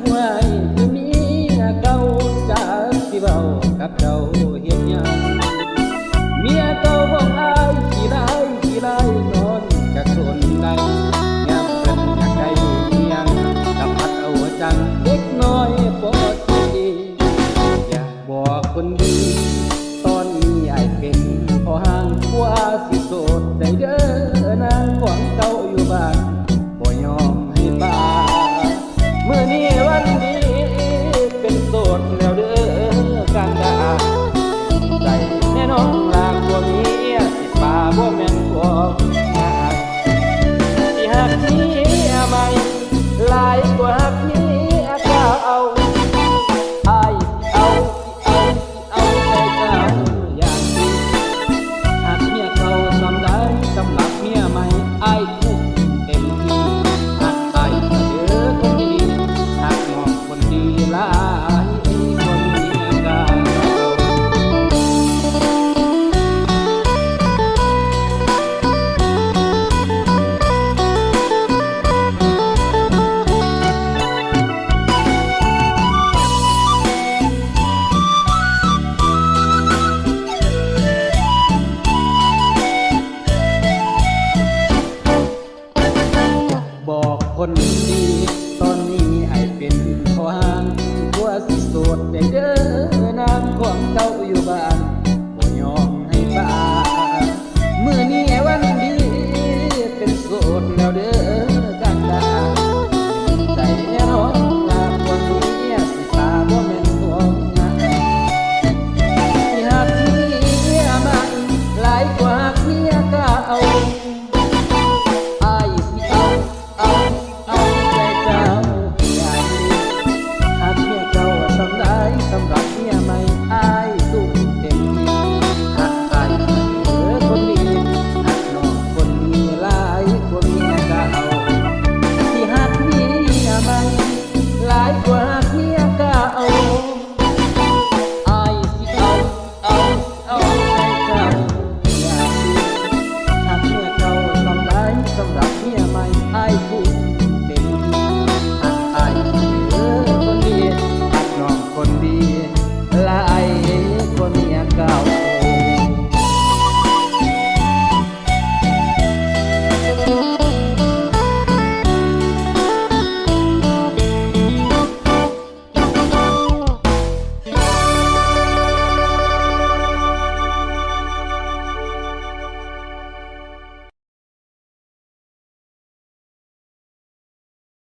หัวไอ้เมีเก่าจากที่เบากับเจ้า น้องลากตัวเมียสิป่าบ่แมนตัวง่ายที่หักนี้ใหม่ลายกวหักนี้เอาไอเอาเอาเอาใจเจ้าอย่างหักเมียเก่าสำได้สำหรับเมียใหมไอ